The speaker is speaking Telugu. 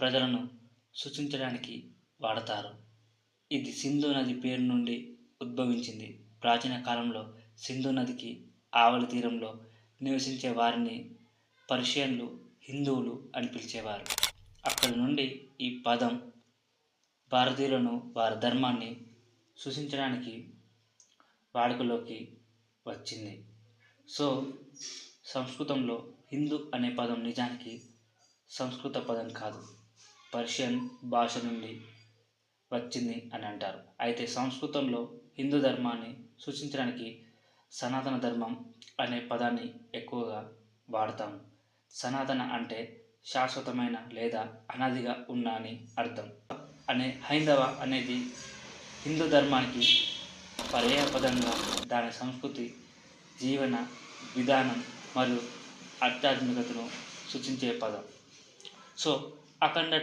ప్రజలను సూచించడానికి వాడతారు. ఇది సింధు నది పేరు నుండి ఉద్భవించింది. ప్రాచీన కాలంలో సింధు నదికి ఆవలి తీరంలో నివసించే వారిని పర్షియన్లు హిందువులు అని పిలిచేవారు. అక్కడి నుండి ఈ పదం భారతీయులను వారి ధర్మాన్ని సూచించడానికి వాడుకలోకి వచ్చింది. సో సంస్కృతంలో హిందూ అనే పదం నిజానికి సంస్కృత పదం కాదు. పర్షియన్ భాష నుండి వచ్చింది అని అంటారు. అయితే సంస్కృతంలో హిందూ ధర్మాన్ని సూచించడానికి సనాతన ధర్మం అనే పదాన్ని ఎక్కువగా వాడతాము సనాతన అంటే శాశ్వతమైన లేదా అనాదిగా ఉన్న అని అర్థం. అనే హైందవ అనేది హిందూ ధర్మానికి పర్యాయపదంగా దాని సంస్కృతి జీవన విధానం మరియు ఆధ్యాత్మికతను సూచించే పదం. సో అఖండ